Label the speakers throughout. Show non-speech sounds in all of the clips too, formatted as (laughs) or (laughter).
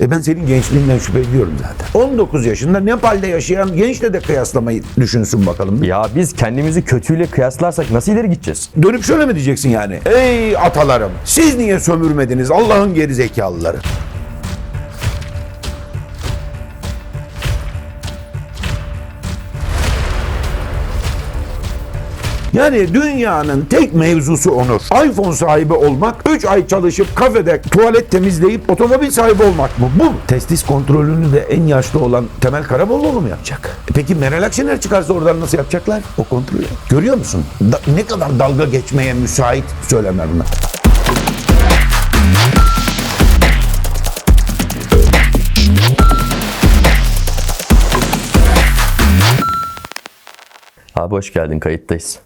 Speaker 1: E ben senin gençliğinden şüphe ediyorum zaten. 19 yaşında Nepal'de yaşayan gençle de kıyaslamayı düşünsün bakalım.
Speaker 2: Ya biz kendimizi kötüyle kıyaslarsak nasıl ileri gideceğiz?
Speaker 1: Dönüp şöyle mi diyeceksin yani? Ey atalarım siz niye sömürmediniz Allah'ın geri zekalıları? Yani dünyanın tek mevzusu Onur. iPhone sahibi olmak, 3 ay çalışıp kafede tuvalet temizleyip otomobil sahibi olmak mı? Bu? Testis kontrolünü de en yaşlı olan Temel Karamollaoğlu mu yapacak? E Peki Meral Akşener çıkarsa oradan nasıl yapacaklar o kontrolü? Görüyor musun? Da- ne kadar dalga geçmeye müsait söylemler bunlar.
Speaker 2: Abi hoş geldin kayıttayız.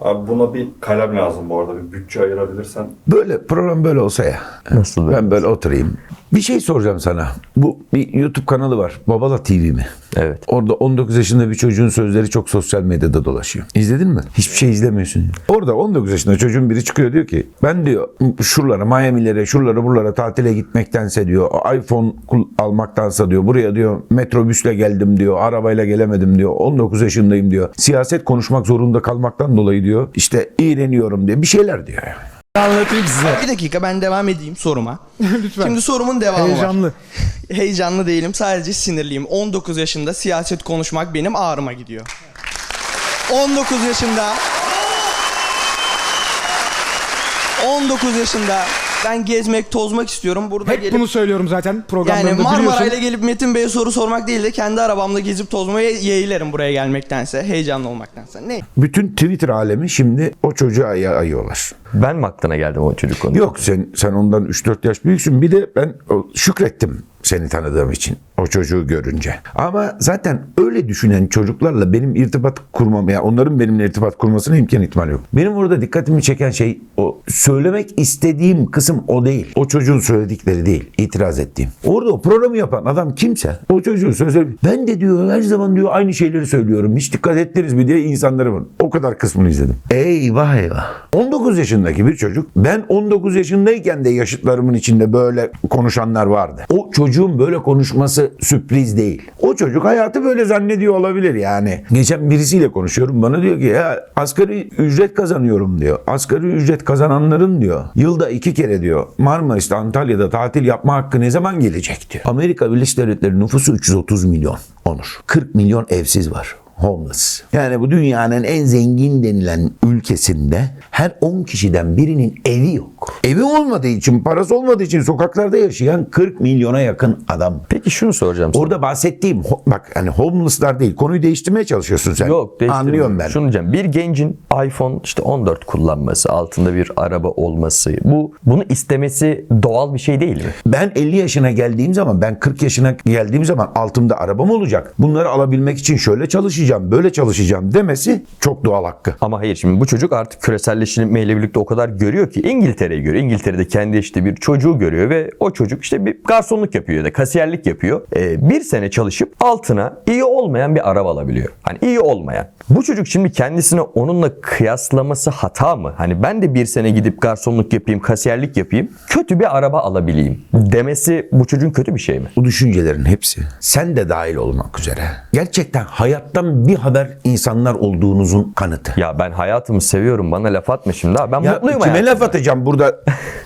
Speaker 3: Abi buna bir kalem lazım bu arada. Bir bütçe ayırabilirsen.
Speaker 1: Böyle program böyle olsa ya.
Speaker 2: Nasıl böyle?
Speaker 1: Ben böyle oturayım. Bir şey soracağım sana. Bu bir YouTube kanalı var. Babala TV mi?
Speaker 2: Evet.
Speaker 1: Orada 19 yaşında bir çocuğun sözleri çok sosyal medyada dolaşıyor. İzledin mi? Hiçbir şey izlemiyorsun. Orada 19 yaşında çocuğun biri çıkıyor diyor ki ben diyor şuralara Miami'lere şuralara buralara tatile gitmektense diyor iPhone almaktansa diyor buraya diyor metrobüsle geldim diyor arabayla gelemedim diyor 19 yaşındayım diyor. Siyaset konuşmak zorunda kalmaktan dolayı diyor işte iğreniyorum diyor bir şeyler diyor.
Speaker 4: Anlatayım size.
Speaker 5: Bir dakika ben devam edeyim soruma. (laughs)
Speaker 4: Lütfen.
Speaker 5: Şimdi sorumun devamı
Speaker 4: Heyecanlı.
Speaker 5: var. (laughs) Heyecanlı değilim sadece sinirliyim. 19 yaşında siyaset konuşmak benim ağrıma gidiyor. 19 yaşında 19 yaşında ben gezmek, tozmak istiyorum. Burada
Speaker 4: Hep
Speaker 5: gelip
Speaker 4: bunu söylüyorum zaten
Speaker 5: yani
Speaker 4: programlarında
Speaker 5: Marmaray'la
Speaker 4: biliyorsun.
Speaker 5: gelip Metin Bey'e soru sormak değil de kendi arabamla gezip tozmaya yeğlerim buraya gelmektense, heyecanlı olmaktansa. Ne?
Speaker 1: Bütün Twitter alemi şimdi o çocuğa ayıyorlar.
Speaker 2: Ben mi aklına geldim o çocuk konu?
Speaker 1: Yok sen sen ondan 3-4 yaş büyüksün. Bir de ben o, şükrettim seni tanıdığım için o çocuğu görünce. Ama zaten öyle düşünen çocuklarla benim irtibat kurmam ya onların benimle irtibat kurmasına imkan ihtimal yok. Benim orada dikkatimi çeken şey o söylemek istediğim kısım o değil. O çocuğun söyledikleri değil. itiraz ettiğim. Orada o programı yapan adam kimse o çocuğun sözleri ben de diyor her zaman diyor aynı şeyleri söylüyorum. Hiç dikkat ettiniz mi diye insanları var. O kadar kısmını izledim. Eyvah eyvah. 19 yaşındaki bir çocuk ben 19 yaşındayken de yaşıtlarımın içinde böyle konuşanlar vardı. O çocuğun böyle konuşması sürpriz değil. O çocuk hayatı böyle zannediyor olabilir yani. Geçen birisiyle konuşuyorum bana diyor ki ya asgari ücret kazanıyorum diyor. Asgari ücret kazananların diyor yılda iki kere diyor Marmaris'te Antalya'da tatil yapma hakkı ne zaman gelecek diyor. Amerika Birleşik Devletleri nüfusu 330 milyon. Onur. 40 milyon evsiz var homeless. Yani bu dünyanın en zengin denilen ülkesinde her 10 kişiden birinin evi yok. Evi olmadığı için, parası olmadığı için sokaklarda yaşayan 40 milyona yakın adam.
Speaker 2: Peki şunu soracağım sana.
Speaker 1: Orada bahsettiğim bak hani homeless'lar değil. Konuyu değiştirmeye çalışıyorsun sen.
Speaker 2: Yok.
Speaker 1: Anlıyorum ben.
Speaker 2: Şunu diyeceğim. Bir gencin iPhone işte 14 kullanması, altında bir araba olması, bu bunu istemesi doğal bir şey değil mi?
Speaker 1: Ben 50 yaşına geldiğim zaman, ben 40 yaşına geldiğim zaman altımda arabam olacak. Bunları alabilmek için şöyle çalışacağım, böyle çalışacağım demesi çok doğal hakkı.
Speaker 2: Ama hayır şimdi bu çocuk artık küreselleşmeyle birlikte o kadar görüyor ki İngiltere'yi görüyor. İngiltere'de kendi işte bir çocuğu görüyor ve o çocuk işte bir garsonluk yapıyor ya da kasiyerlik yapıyor. Ee, bir sene çalışıp altına iyi olmayan bir araba alabiliyor. Hani iyi olmayan. Bu çocuk şimdi kendisini onunla kıyaslaması hata mı? Hani ben de bir sene gidip garsonluk yapayım, kasiyerlik yapayım, kötü bir araba alabileyim demesi bu çocuğun kötü bir şey mi?
Speaker 1: Bu düşüncelerin hepsi sen de dahil olmak üzere. Gerçekten hayattan bir haber insanlar olduğunuzun kanıtı.
Speaker 2: Ya ben hayatımı seviyorum bana laf atma şimdi ha. Ben
Speaker 1: Ya
Speaker 2: mutluyum
Speaker 1: kime
Speaker 2: hayatımda.
Speaker 1: laf atacağım burada?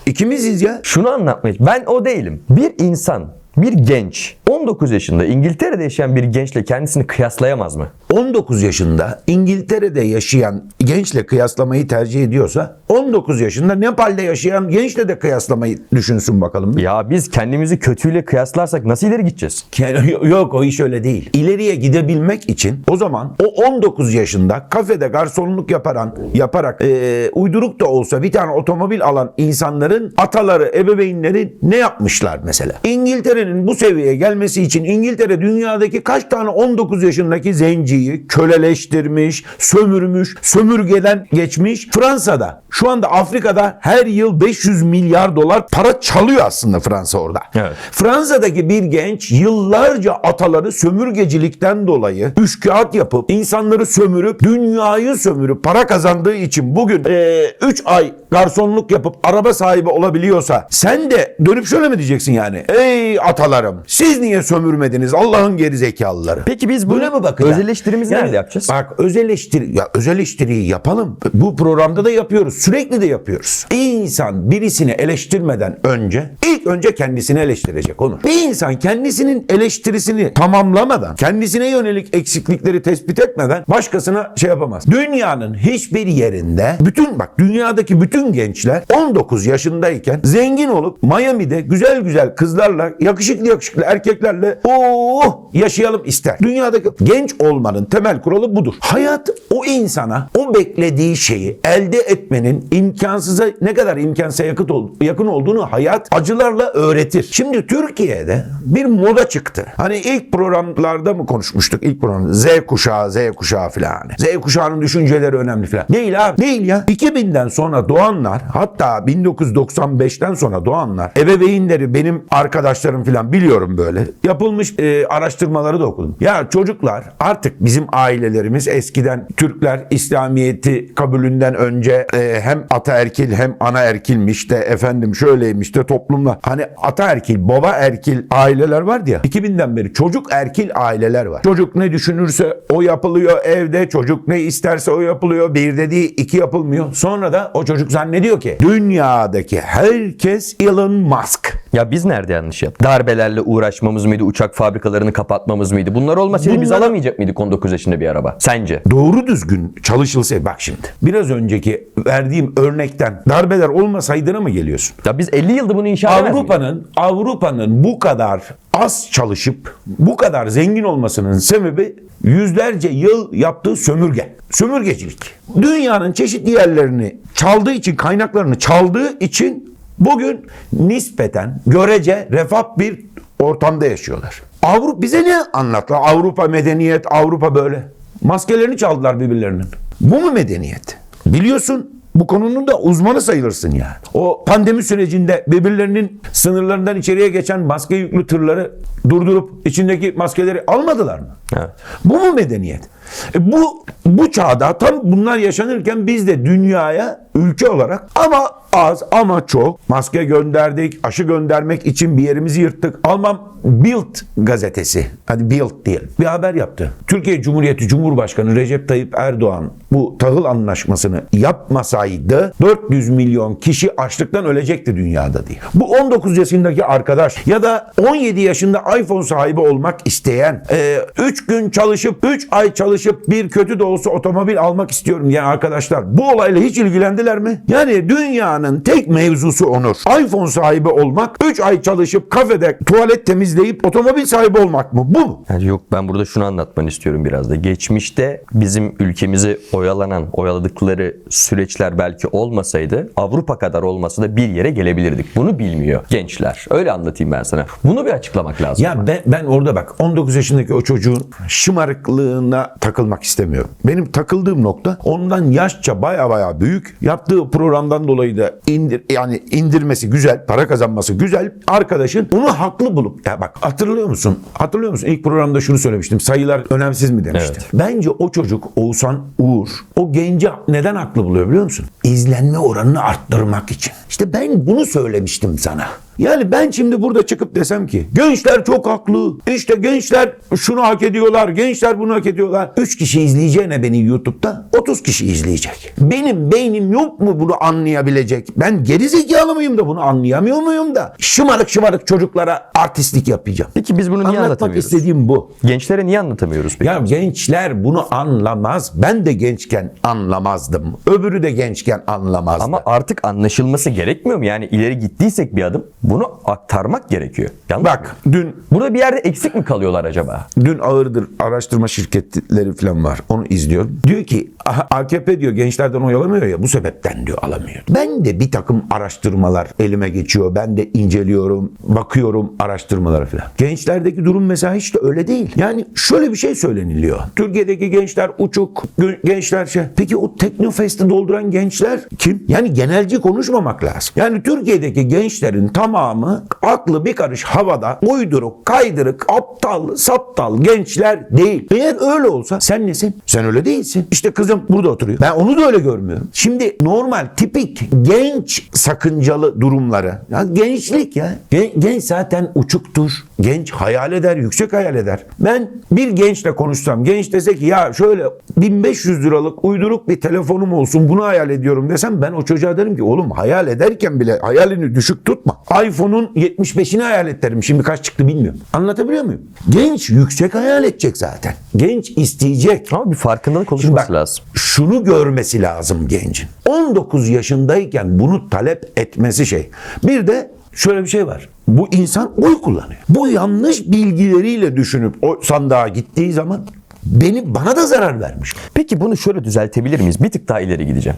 Speaker 1: İkimiziz ya.
Speaker 2: Şunu anlatmaya ben o değilim. Bir insan, bir genç 19 yaşında İngiltere'de yaşayan bir gençle kendisini kıyaslayamaz mı?
Speaker 1: 19 yaşında İngiltere'de yaşayan gençle kıyaslamayı tercih ediyorsa 19 yaşında Nepal'de yaşayan gençle de kıyaslamayı düşünsün bakalım.
Speaker 2: Ya biz kendimizi kötüyle kıyaslarsak nasıl ileri gideceğiz? (laughs)
Speaker 1: Yok o iş öyle değil. İleriye gidebilmek için o zaman o 19 yaşında kafede garsonluk yaparan, yaparak eee, uyduruk da olsa bir tane otomobil alan insanların ataları, ebeveynleri ne yapmışlar mesela? İngiltere'nin bu seviyeye gelmesi için İngiltere dünyadaki kaç tane 19 yaşındaki zenciyi köleleştirmiş, sömürmüş, sömürgeden geçmiş. Fransa'da şu anda Afrika'da her yıl 500 milyar dolar para çalıyor aslında Fransa orada.
Speaker 2: Evet.
Speaker 1: Fransa'daki bir genç yıllarca ataları sömürgecilikten dolayı üçkağıt yapıp insanları sömürüp dünyayı sömürüp para kazandığı için bugün 3 ay garsonluk yapıp araba sahibi olabiliyorsa sen de dönüp şöyle mi diyeceksin yani? Ey atalarım siz niye sömürmediniz Allah'ın geri zekalıları.
Speaker 2: Peki biz bunu
Speaker 1: Böyle mi bakacağız?
Speaker 2: öz eleştirimizi nerede yapacağız?
Speaker 1: Bak öz eleştiri ya öz eleştiriyi yapalım. Bu programda da yapıyoruz. Sürekli de yapıyoruz. İnsan birisini eleştirmeden önce ilk önce kendisini eleştirecek Onur. Bir insan kendisinin eleştirisini tamamlamadan, kendisine yönelik eksiklikleri tespit etmeden başkasına şey yapamaz. Dünyanın hiçbir yerinde bütün bak dünyadaki bütün gençler 19 yaşındayken zengin olup Miami'de güzel güzel kızlarla yakışıklı yakışıklı erkeklerle oh yaşayalım ister. Dünyadaki genç olmanın temel kuralı budur. Hayat o insana o beklediği şeyi elde etmenin imkansıza ne kadar imkansa yakın, ol- yakın olduğunu hayat acılarla öğretir. Şimdi Türkiye'de bir moda çıktı. Hani ilk programlarda mı konuşmuştuk? İlk program Z kuşağı, Z kuşağı filan. Z kuşağının düşünceleri önemli filan. Değil abi. Değil ya. 2000'den sonra doğanlar hatta 1995'ten sonra doğanlar ebeveynleri benim arkadaşlarım filan biliyorum böyle. Yapılmış e, araştırmaları da okudum. Ya çocuklar artık bizim ailelerimiz eskiden Türkler İslamiyeti kabulünden önce e, hem ataerkil hem anaerkilmiş de efendim şöyleymiş de toplumla hani ataerkil baba erkil aileler vardı ya 2000'den beri çocuk erkil aileler var. Çocuk ne düşünürse o yapılıyor evde çocuk ne isterse o yapılıyor bir dediği iki yapılmıyor. Sonra da o çocuk zannediyor ki dünyadaki herkes Elon Musk.
Speaker 2: Ya biz nerede yanlış yaptık? Darbelerle uğraşmamız mıydı? Uçak fabrikalarını kapatmamız mıydı? Bunlar olmasaydı biz
Speaker 1: Bunlar-
Speaker 2: alamayacak mıydık 19 yaşında bir araba? Sence?
Speaker 1: doğru düzgün çalışılsa bak şimdi biraz önceki verdiğim örnekten darbeler olmasaydına mı geliyorsun?
Speaker 2: Ya biz 50 yılda bunu inşa?
Speaker 1: Avrupa'nın Avrupa'nın bu kadar az çalışıp bu kadar zengin olmasının sebebi yüzlerce yıl yaptığı sömürge. Sömürgecilik. Dünyanın çeşitli yerlerini çaldığı için, kaynaklarını çaldığı için bugün nispeten görece refah bir ortamda yaşıyorlar. Avrupa bize ne anlattılar? Avrupa medeniyet, Avrupa böyle. Maskelerini çaldılar birbirlerinin. Bu mu medeniyet? Biliyorsun bu konunun da uzmanı sayılırsın yani. O pandemi sürecinde birbirlerinin sınırlarından içeriye geçen maske yüklü tırları durdurup içindeki maskeleri almadılar mı?
Speaker 2: Evet.
Speaker 1: Bu mu medeniyet? E bu bu çağda tam bunlar yaşanırken biz de dünyaya ülke olarak ama az ama çok maske gönderdik, aşı göndermek için bir yerimizi yırttık. Alman Bild gazetesi, hadi Bild diyelim, bir haber yaptı. Türkiye Cumhuriyeti Cumhurbaşkanı Recep Tayyip Erdoğan bu tahıl anlaşmasını yapmasaydı 400 milyon kişi açlıktan ölecekti dünyada diye. Bu 19 yaşındaki arkadaş ya da 17 yaşında iPhone sahibi olmak isteyen 3 gün çalışıp 3 ay çalışıp bir kötü de olsa otomobil almak istiyorum diyen arkadaşlar bu olayla hiç ilgilendiler mi? Yani dünyanın tek mevzusu Onur. iPhone sahibi olmak 3 ay çalışıp kafede tuvalet temizleyip otomobil sahibi olmak mı? Bu mu?
Speaker 2: Yani yok ben burada şunu anlatmanı istiyorum biraz da. Geçmişte bizim ülkemizi oyalanan, oyaladıkları süreçler belki olmasaydı Avrupa kadar olmasa da bir yere gelebilirdik. Bunu bilmiyor gençler. Öyle anlatayım ben sana. Bunu bir açıklamak lazım.
Speaker 1: Ya ben, ben orada bak 19 yaşındaki o çocuğun şımarıklığına takılmak istemiyorum. Benim takıldığım nokta ondan yaşça baya baya büyük. Yaptığı programdan dolayı da indir yani indirmesi güzel, para kazanması güzel. Arkadaşın onu haklı bulup ya bak hatırlıyor musun? Hatırlıyor musun? İlk programda şunu söylemiştim. Sayılar önemsiz mi demiştim.
Speaker 2: Evet.
Speaker 1: Bence o çocuk Oğuzhan Uğur o genci neden haklı buluyor biliyor musun? İzlenme oranını arttırmak için. İşte ben bunu söylemiştim sana. Yani ben şimdi burada çıkıp desem ki gençler çok haklı. İşte gençler şunu hak ediyorlar. Gençler bunu hak ediyorlar. 3 kişi izleyeceğine beni YouTube'da 30 kişi izleyecek. Benim beynim yok mu bunu anlayabilecek? Ben geri zekalı mıyım da bunu anlayamıyor muyum da? Şımarık şımarık çocuklara artistlik yapacağım.
Speaker 2: Peki biz bunu niye
Speaker 1: Anlatmak
Speaker 2: anlatamıyoruz?
Speaker 1: istediğim bu.
Speaker 2: Gençlere niye anlatamıyoruz peki?
Speaker 1: Ya gençler bunu anlamaz. Ben de gençken anlamazdım. Öbürü de gençken anlamazdı.
Speaker 2: Ama artık anlaşılması gerekmiyor mu? Yani ileri gittiysek bir adım bunu aktarmak gerekiyor. Yanlış mı?
Speaker 1: bak dün
Speaker 2: Burada bir yerde eksik mi kalıyorlar acaba?
Speaker 1: dün ağırdır araştırma şirketleri falan var. Onu izliyorum. Diyor ki "Aha, AKP diyor gençlerden oy alamıyor ya bu sebepten diyor alamıyor. Ben de bir takım araştırmalar elime geçiyor. Ben de inceliyorum, bakıyorum araştırmalara falan. Gençlerdeki durum mesela hiç de öyle değil. Yani şöyle bir şey söyleniliyor. Türkiye'deki gençler uçuk, gençler şey. Peki o Teknofest'i dolduran gençler kim? Yani genelci konuşmamak lazım. Yani Türkiye'deki gençlerin tam tamamı aklı bir karış havada uyduruk, kaydırık, aptal, saptal gençler değil. Eğer öyle olsa sen nesin? Sen öyle değilsin. İşte kızım burada oturuyor. Ben onu da öyle görmüyorum. Şimdi normal, tipik genç sakıncalı durumları. Ya gençlik ya. Gen- genç zaten uçuktur. Genç hayal eder, yüksek hayal eder. Ben bir gençle konuşsam, genç dese ki ya şöyle 1500 liralık uyduruk bir telefonum olsun bunu hayal ediyorum desem ben o çocuğa derim ki oğlum hayal ederken bile hayalini düşük tutma. iPhone'un 75'ini hayal et derim. Şimdi kaç çıktı bilmiyorum. Anlatabiliyor muyum? Genç yüksek hayal edecek zaten. Genç isteyecek.
Speaker 2: Ama bir farkındalık oluşması
Speaker 1: bak,
Speaker 2: lazım.
Speaker 1: Şunu görmesi lazım gencin. 19 yaşındayken bunu talep etmesi şey. Bir de şöyle bir şey var. Bu insan oy kullanıyor. Bu yanlış bilgileriyle düşünüp o sandığa gittiği zaman beni bana da zarar vermiş.
Speaker 2: Peki bunu şöyle düzeltebilir miyiz? Bir tık daha ileri gideceğim.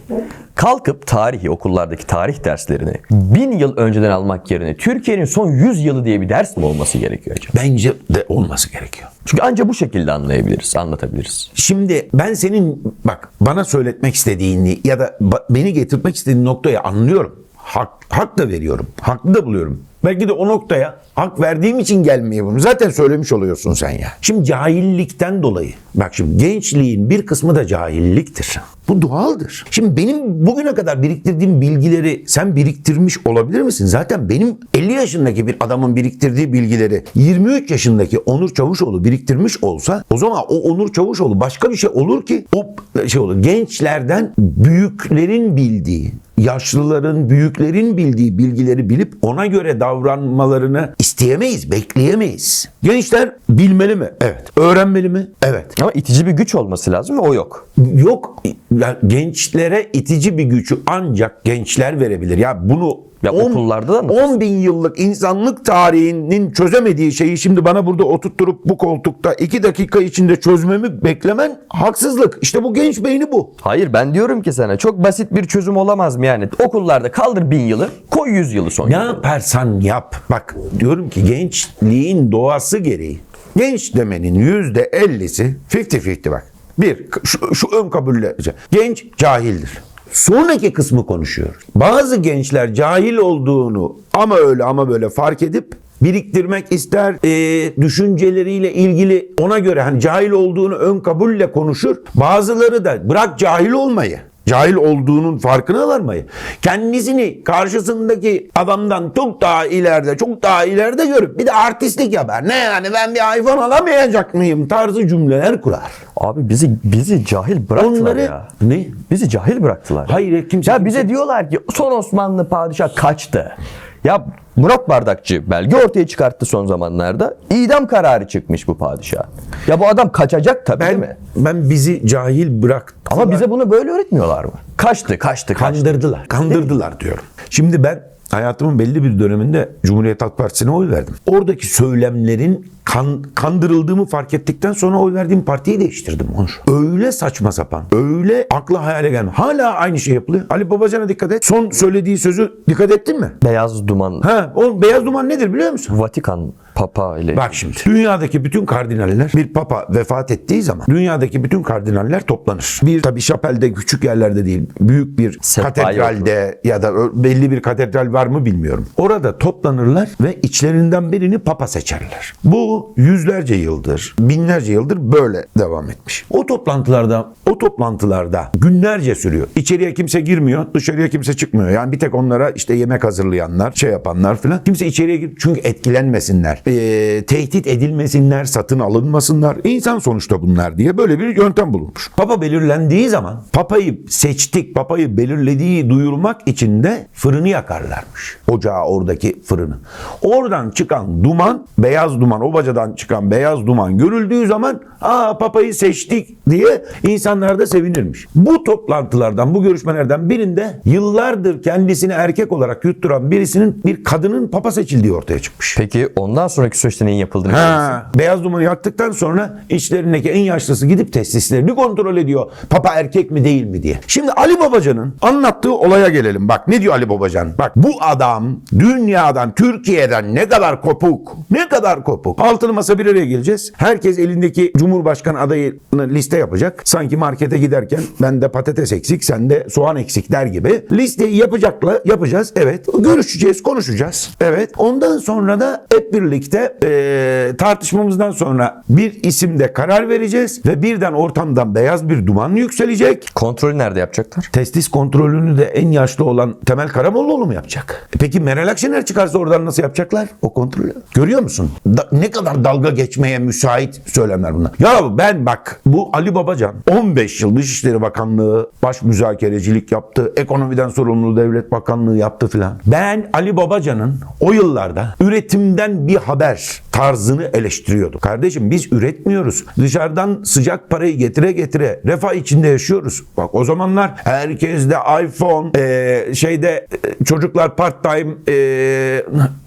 Speaker 2: Kalkıp tarihi okullardaki tarih derslerini bin yıl önceden almak yerine Türkiye'nin son 100 yılı diye bir ders mi olması gerekiyor acaba?
Speaker 1: Bence de olması gerekiyor.
Speaker 2: Çünkü ancak bu şekilde anlayabiliriz, anlatabiliriz.
Speaker 1: Şimdi ben senin bak bana söyletmek istediğini ya da beni getirmek istediğin noktayı anlıyorum. Hak, hak da veriyorum. Haklı da buluyorum. Belki de o noktaya hak verdiğim için gelmeye bunu. Zaten söylemiş oluyorsun sen ya. Şimdi cahillikten dolayı. Bak şimdi gençliğin bir kısmı da cahilliktir. Bu doğaldır. Şimdi benim bugüne kadar biriktirdiğim bilgileri sen biriktirmiş olabilir misin? Zaten benim 50 yaşındaki bir adamın biriktirdiği bilgileri 23 yaşındaki Onur Çavuşoğlu biriktirmiş olsa o zaman o Onur Çavuşoğlu başka bir şey olur ki o şey olur. Gençlerden büyüklerin bildiği, yaşlıların, büyüklerin bildiği bilgileri bilip ona göre davranmalarını isteyemeyiz, bekleyemeyiz. Gençler bilmeli mi? Evet. Öğrenmeli mi? Evet.
Speaker 2: Ama itici bir güç olması lazım ve o yok.
Speaker 1: Yok ya gençlere itici bir gücü ancak gençler verebilir. Ya bunu
Speaker 2: Ya okullarda da mı?
Speaker 1: 10 bin yıllık insanlık tarihinin çözemediği şeyi şimdi bana burada oturtturup bu koltukta 2 dakika içinde çözmemi beklemen haksızlık. İşte bu genç beyni bu.
Speaker 2: Hayır ben diyorum ki sana çok basit bir çözüm olamaz mı yani? Okullarda kaldır bin yılı, koy yüz yılı son.
Speaker 1: Ne
Speaker 2: yılı.
Speaker 1: yaparsan yap. Bak diyorum ki gençliğin doğası gereği. Genç demenin yüzde ellisi 50-50 bak. Bir, şu, şu ön kabulle. Genç cahildir. Sonraki kısmı konuşuyor. Bazı gençler cahil olduğunu ama öyle ama böyle fark edip biriktirmek ister, e, düşünceleriyle ilgili ona göre hani cahil olduğunu ön kabulle konuşur. Bazıları da bırak cahil olmayı. Cahil olduğunun farkına varmayı. Kendisini karşısındaki adamdan çok daha ileride, çok daha ileride görüp bir de artistlik yapar. Ne yani ben bir iPhone alamayacak mıyım tarzı cümleler kurar.
Speaker 2: Abi bizi bizi cahil bıraktılar
Speaker 1: Onları
Speaker 2: ya.
Speaker 1: ne?
Speaker 2: Bizi cahil bıraktılar.
Speaker 1: Hayır kimse
Speaker 2: Ya
Speaker 1: kimse-
Speaker 2: bize diyorlar ki son Osmanlı padişah kaçtı. Ya Murat Bardakçı belge ortaya çıkarttı son zamanlarda. İdam kararı çıkmış bu padişah. Ya bu adam kaçacak tabii değil mi?
Speaker 1: ben, ben bizi cahil bıraktı.
Speaker 2: Ama bize bunu böyle öğretmiyorlar mı? Kaçtı, kaçtı, kaçtı.
Speaker 1: Kandırdılar. Kandırdılar diyorum. Şimdi ben hayatımın belli bir döneminde Cumhuriyet Halk Partisi'ne oy verdim. Oradaki söylemlerin kan, kandırıldığımı fark ettikten sonra oy verdiğim partiyi değiştirdim. Onur. Öyle saçma sapan, öyle akla hayale gelme. Hala aynı şey yapılıyor. Ali Babacan'a dikkat et. Son söylediği sözü dikkat ettin mi?
Speaker 2: Beyaz duman,
Speaker 1: Ha, o beyaz duman nedir biliyor musun?
Speaker 2: Vatikan Papa ile.
Speaker 1: Bak şimdi dünyadaki bütün kardinaller bir papa vefat ettiği zaman dünyadaki bütün kardinaller toplanır. Bir tabi şapelde küçük yerlerde değil büyük bir
Speaker 2: Sehpa
Speaker 1: katedralde ya da belli bir katedral var mı bilmiyorum. Orada toplanırlar ve içlerinden birini papa seçerler. Bu yüzlerce yıldır binlerce yıldır böyle devam etmiş. O toplantılarda o toplantılarda günlerce sürüyor. İçeriye kimse girmiyor dışarıya kimse çıkmıyor. Yani bir tek onlara işte yemek hazırlayanlar şey yapanlar filan. Kimse içeriye gir çünkü etkilenmesinler. Ee, tehdit edilmesinler, satın alınmasınlar. İnsan sonuçta bunlar diye böyle bir yöntem bulunmuş. Papa belirlendiği zaman papayı seçtik, papayı belirlediği duyurmak için de fırını yakarlarmış. Ocağı oradaki fırını. Oradan çıkan duman, beyaz duman, o bacadan çıkan beyaz duman görüldüğü zaman aa papayı seçtik diye insanlar da sevinirmiş. Bu toplantılardan, bu görüşmelerden birinde yıllardır kendisini erkek olarak yutturan birisinin bir kadının papa seçildiği ortaya çıkmış.
Speaker 2: Peki ondan sonraki süreçte neyin yapıldığını?
Speaker 1: Ha, beyaz dumanı yaktıktan sonra içlerindeki en yaşlısı gidip testislerini kontrol ediyor. Papa erkek mi değil mi diye. Şimdi Ali Babacan'ın anlattığı olaya gelelim. Bak ne diyor Ali Babacan? Bak bu adam dünyadan, Türkiye'den ne kadar kopuk, ne kadar kopuk. Altılı masa bir araya geleceğiz. Herkes elindeki Cumhurbaşkanı adayını liste yapacak. Sanki markete giderken bende patates eksik, sende soğan eksik der gibi. Listeyi yapacakla yapacağız. Evet. Görüşeceğiz, konuşacağız. Evet. Ondan sonra da hep birlikte eee, tartışmamızdan sonra bir isimde karar vereceğiz ve birden ortamdan beyaz bir duman yükselecek.
Speaker 2: Kontrolü nerede yapacaklar?
Speaker 1: Testis kontrolünü de en yaşlı olan Temel Karamollaoğlu mu yapacak? E Peki Meral Akşener çıkarsa oradan nasıl yapacaklar o kontrolü? Görüyor musun? Da- ne kadar dalga geçmeye müsait söylemler bunlar. Ya ben bak bu Ali Babacan 15 yıl Dışişleri Bakanlığı baş müzakerecilik yaptı. Ekonomiden sorumlu Devlet Bakanlığı yaptı filan. Ben Ali Babacan'ın o yıllarda üretimden bir haber tarzını eleştiriyordum. Kardeşim biz üretmiyoruz. Dışarıdan sıcak parayı getire getire refah içinde yaşıyoruz. Bak o zamanlar herkeste iPhone, eee, şeyde e, çocuklar part time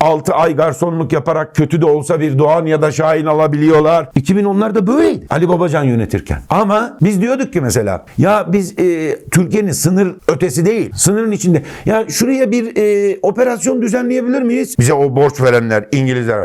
Speaker 1: 6 ay garsonluk yaparak kötü de olsa bir Doğan ya da Şahin alabiliyorlar. 2010'larda böyleydi. Ali Babacan yönetirken. Ama biz diyorduk ki mesela ya biz e, Türkiye'nin sınır ötesi değil. Sınırın içinde. Ya şuraya bir e, operasyon düzenleyebilir miyiz? Bize o borç verenler İngilizler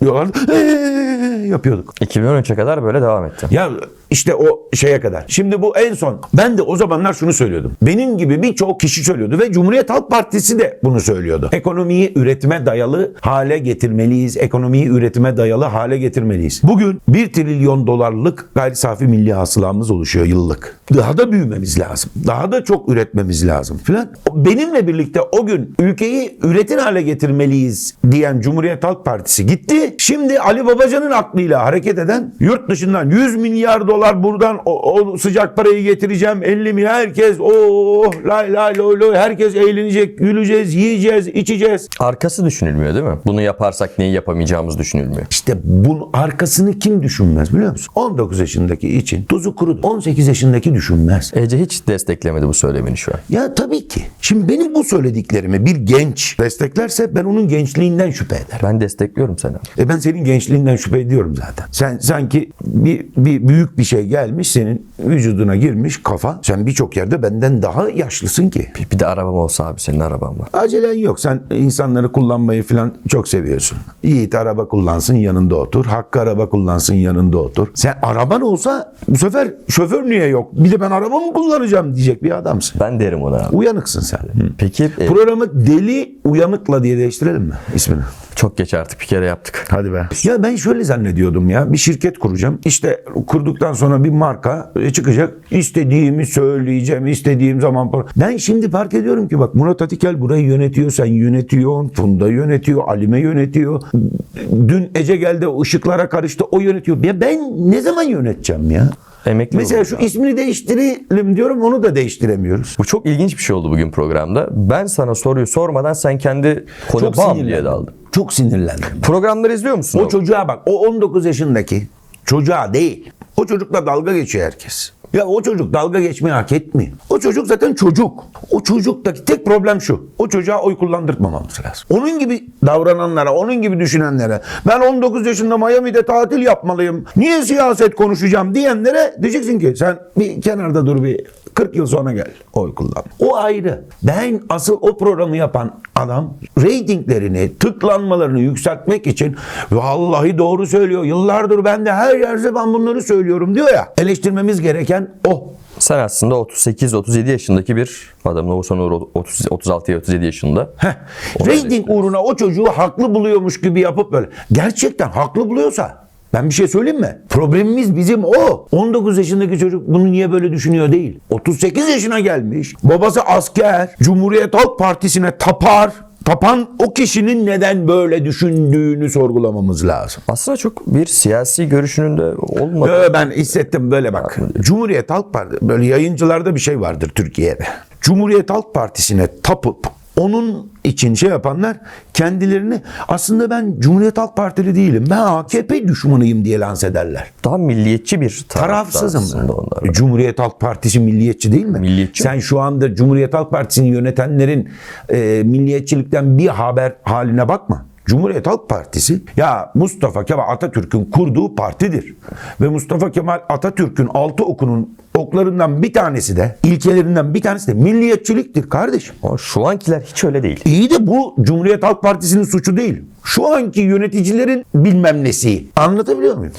Speaker 1: diyorlar. (laughs) "Ee!" yapıyorduk.
Speaker 2: 2013'e kadar böyle devam etti.
Speaker 1: Ya işte o şeye kadar. Şimdi bu en son. Ben de o zamanlar şunu söylüyordum. Benim gibi birçok kişi söylüyordu ve Cumhuriyet Halk Partisi de bunu söylüyordu. Ekonomiyi üretime dayalı hale getirmeliyiz. Ekonomiyi üretime dayalı hale getirmeliyiz. Bugün 1 trilyon dolarlık gayri safi milli hasılamız oluşuyor yıllık. Daha da büyümemiz lazım. Daha da çok üretmemiz lazım filan. Benimle birlikte o gün ülkeyi üretin hale getirmeliyiz diyen Cumhuriyet Halk Partisi gitti. Şimdi Ali Babacan'ın aklıyla hareket eden yurt dışından 100 milyar dolar buradan o, o sıcak parayı getireceğim 50 milyar herkes o lay lay loy loy herkes eğlenecek güleceğiz yiyeceğiz içeceğiz.
Speaker 2: Arkası düşünülmüyor değil mi? Bunu yaparsak neyi yapamayacağımız düşünülmüyor.
Speaker 1: İşte bunun arkasını kim düşünmez biliyor musun? 19 yaşındaki için tuzu kuru 18 yaşındaki düşünmez.
Speaker 2: Ece hiç desteklemedi bu söylemini şu an.
Speaker 1: Ya tabii ki. Şimdi benim bu söylediklerimi bir genç desteklerse ben onun gençliğinden şüphe ederim.
Speaker 2: Ben destekliyorum seni.
Speaker 1: E ben senin gençliğinden şüphe ediyorum zaten. Sen sanki bir, bir büyük bir şey gelmiş senin vücuduna girmiş kafa. Sen birçok yerde benden daha yaşlısın ki.
Speaker 2: Bir, bir de arabam olsa abi senin araban var.
Speaker 1: Acelen yok. Sen insanları kullanmayı falan çok seviyorsun. Yiğit araba kullansın yanında otur. Hakkı araba kullansın yanında otur. Sen araban olsa bu sefer şoför niye yok? Bir de ben araba mı kullanacağım diyecek bir adamsın.
Speaker 2: Ben derim ona abi.
Speaker 1: Uyanıksın sen.
Speaker 2: Peki e,
Speaker 1: Programı Deli Uyanık'la diye değiştirelim mi ismini?
Speaker 2: çok geç artık bir kere yaptık.
Speaker 1: Hadi be. Ya ben şöyle zannediyordum ya. Bir şirket kuracağım. İşte kurduktan sonra bir marka e, çıkacak. İstediğimi söyleyeceğim. istediğim zaman. Ben şimdi fark ediyorum ki bak Murat Atikel burayı yönetiyor. Sen yönetiyorsun. Funda yönetiyor. Alime yönetiyor. Dün Ece geldi ışıklara karıştı. O yönetiyor. Ya ben ne zaman yöneteceğim ya?
Speaker 2: Emekli
Speaker 1: Mesela şu
Speaker 2: ya.
Speaker 1: ismini değiştirelim diyorum. Onu da değiştiremiyoruz.
Speaker 2: Bu çok ilginç bir şey oldu bugün programda. Ben sana soruyu sormadan sen kendi konu bam diye daldın.
Speaker 1: Çok sinirlendim.
Speaker 2: Programları izliyor musun?
Speaker 1: O çocuğa bak. O 19 yaşındaki çocuğa değil. O çocukla dalga geçiyor herkes. Ya o çocuk dalga geçmeyi hak etmiyor. O çocuk zaten çocuk. O çocuktaki tek problem şu. O çocuğa oy kullandırtmamamız lazım. Onun gibi davrananlara, onun gibi düşünenlere ben 19 yaşında Miami'de tatil yapmalıyım. Niye siyaset konuşacağım diyenlere diyeceksin ki sen bir kenarda dur bir 40 yıl sonra gel oy kullan. O ayrı. Ben asıl o programı yapan adam reytinglerini, tıklanmalarını yükseltmek için vallahi doğru söylüyor. Yıllardır ben de her yerde ben bunları söylüyorum diyor ya. Eleştirmemiz gereken o.
Speaker 2: Sen aslında 38-37 yaşındaki bir adamın Oğuzhan Uğur 30, 36-37 yaşında.
Speaker 1: Heh. Rating uğruna o çocuğu haklı buluyormuş gibi yapıp böyle. Gerçekten haklı buluyorsa ben bir şey söyleyeyim mi? Problemimiz bizim o. 19 yaşındaki çocuk bunu niye böyle düşünüyor değil. 38 yaşına gelmiş. Babası asker. Cumhuriyet Halk Partisi'ne tapar. Tapan o kişinin neden böyle düşündüğünü sorgulamamız lazım.
Speaker 2: Aslında çok bir siyasi görüşünün de olmadı.
Speaker 1: Yo, ben hissettim böyle bak. Cumhuriyet Halk Partisi böyle yayıncılarda bir şey vardır Türkiye'de. Cumhuriyet Halk Partisi'ne tapıp onun için şey yapanlar kendilerini aslında ben Cumhuriyet Halk Partili değilim. Ben AKP düşmanıyım diye lanse ederler.
Speaker 2: Daha milliyetçi bir
Speaker 1: Tarafsızım. Cumhuriyet Halk Partisi milliyetçi değil mi?
Speaker 2: Milliyetçi
Speaker 1: Sen şu anda Cumhuriyet Halk Partisi'ni yönetenlerin e, milliyetçilikten bir haber haline bakma. Cumhuriyet Halk Partisi ya Mustafa Kemal Atatürk'ün kurduğu partidir. Ve Mustafa Kemal Atatürk'ün altı okunun oklarından bir tanesi de ilkelerinden bir tanesi de milliyetçiliktir kardeşim.
Speaker 2: Ama şu ankiler hiç öyle değil.
Speaker 1: İyi de bu Cumhuriyet Halk Partisi'nin suçu değil. Şu anki yöneticilerin bilmem nesi. Anlatabiliyor muyum?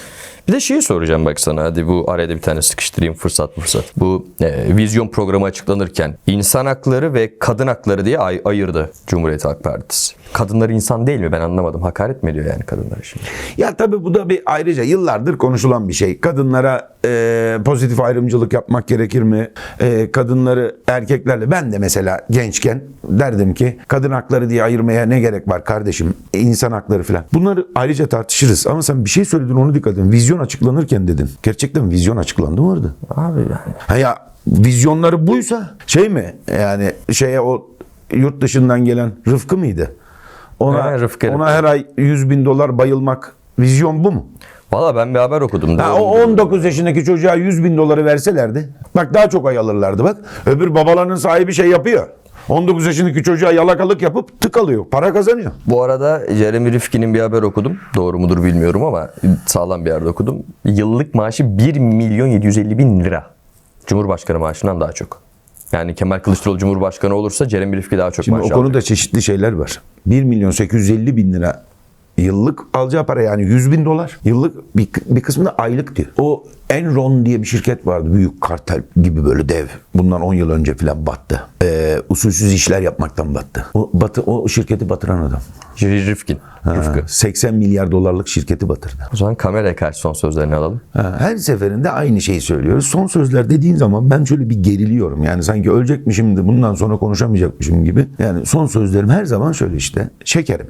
Speaker 2: Bir de şeyi soracağım bak sana hadi bu araya bir tane sıkıştırayım fırsat fırsat. Bu e, vizyon programı açıklanırken insan hakları ve kadın hakları diye ay- ayırdı Cumhuriyet Halk Partisi. Kadınlar insan değil mi ben anlamadım. Hakaret mi ediyor yani kadınlar şimdi?
Speaker 1: Ya tabii bu da bir ayrıca yıllardır konuşulan bir şey. Kadınlara e, pozitif ayrımcılık yapmak gerekir mi? E, kadınları erkeklerle ben de mesela gençken derdim ki kadın hakları diye ayırmaya ne gerek var kardeşim? E, insan hakları falan. Bunları ayrıca tartışırız. Ama sen bir şey söyledin onu dikkat edin. Vizyon açıklanırken dedin. Gerçekten vizyon açıklandı mı orada?
Speaker 2: Abi yani.
Speaker 1: Ha ya vizyonları buysa şey mi? Yani şeye o yurt dışından gelen Rıfkı mıydı? Ona,
Speaker 2: Ha, Rıfkı,
Speaker 1: ona her ay 100 bin dolar bayılmak vizyon bu mu?
Speaker 2: Valla ben bir haber okudum.
Speaker 1: Ha, o
Speaker 2: mu?
Speaker 1: 19 yaşındaki çocuğa 100 bin doları verselerdi. Bak daha çok ay alırlardı bak. Öbür babalarının sahibi şey yapıyor. 19 yaşındaki çocuğa yalakalık yapıp tık alıyor. Para kazanıyor.
Speaker 2: Bu arada Jeremy Rifkin'in bir haber okudum. Doğru mudur bilmiyorum ama sağlam bir yerde okudum. Yıllık maaşı 1 milyon 750 bin lira. Cumhurbaşkanı maaşından daha çok. Yani Kemal Kılıçdaroğlu Cumhurbaşkanı olursa Jeremy Rifkin daha çok
Speaker 1: Şimdi
Speaker 2: maaş
Speaker 1: o konuda çeşitli şeyler var. 1 milyon 850 bin lira yıllık alacağı para yani 100 bin dolar. Yıllık bir, bir kısmı da aylık diyor. O Enron diye bir şirket vardı. Büyük kartel gibi böyle dev. Bundan 10 yıl önce falan battı. Ee, usulsüz işler yapmaktan battı. O, batı, o şirketi batıran adam.
Speaker 2: Jeremy Rifkin.
Speaker 1: Ha,
Speaker 2: Rıfkı.
Speaker 1: 80 milyar dolarlık şirketi batırdı.
Speaker 2: O zaman kameraya karşı son sözlerini alalım.
Speaker 1: Ha, Her seferinde aynı şeyi söylüyoruz. Son sözler dediğin zaman ben şöyle bir geriliyorum. Yani sanki ölecekmişim de bundan sonra konuşamayacakmışım gibi. Yani son sözlerim her zaman şöyle işte. Şekerim